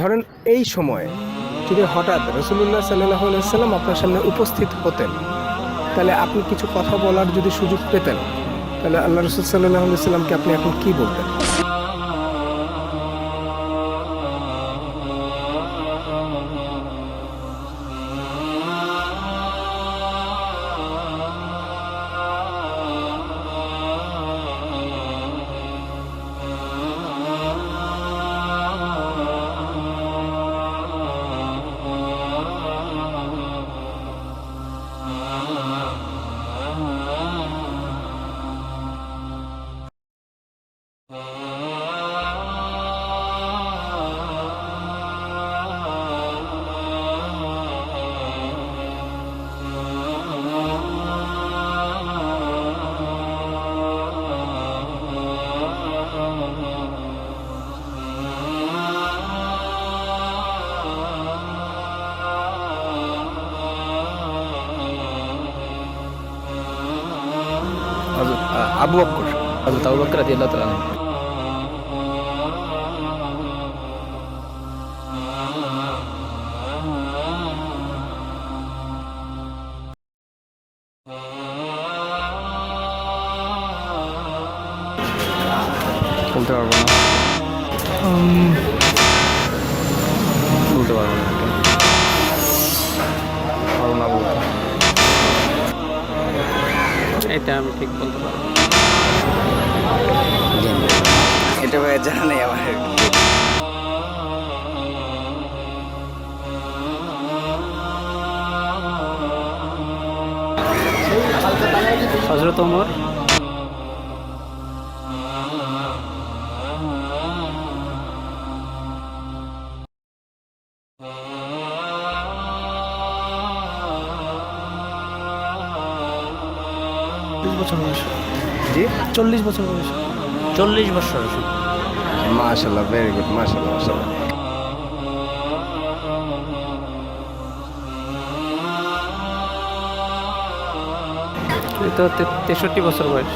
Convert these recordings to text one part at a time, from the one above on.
ধরেন এই সময়ে যদি হঠাৎ রসুল্লাহ সাল্লাহ সাল্লাম আপনার সামনে উপস্থিত হতেন, তাহলে আপনি কিছু কথা বলার যদি সুযোগ পেতেন, তাহলে আল্লাহ রসুল সাল্লাহ সাল্লামকে আপনি এখন কী বলতেন? Abu Bakar, Abu Abu Bakar radhiyallahu taala বলতে পারব না। বলতে পারব না এটা। পারব না বলতে। এটা আমি ঠিক বলতে পারব। এটা ভাই জানা নেই আমার। হজরত ওমর? চল্লিশ বছর বয়স। জি? চল্লিশ বছর বয়স। চল্লিশ বছর মাশাল্লাহ ভেরি গুড মাশাল্লাহ মাশাল্লাহ তো তেষট্টি বছর বয়স।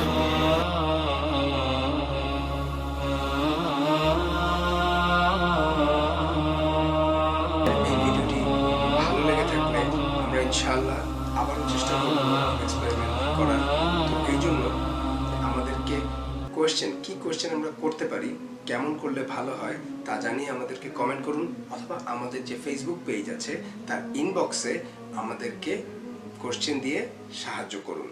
ইনশাআল্লাহ আবারও চেষ্টা করব এক্সপেরিমেন্ট করার। কোয়েশ্চেন কি কোয়েশ্চেন আমরা করতে পারি, কেমন করলে ভালো হয়, তা জানিয়ে আমাদেরকে কমেন্ট করুন, অথবা আমাদের যে ফেসবুক পেজ আছে, তার ইনবক্সে আমাদেরকে কোশ্চেন দিয়ে সাহায্য করুন।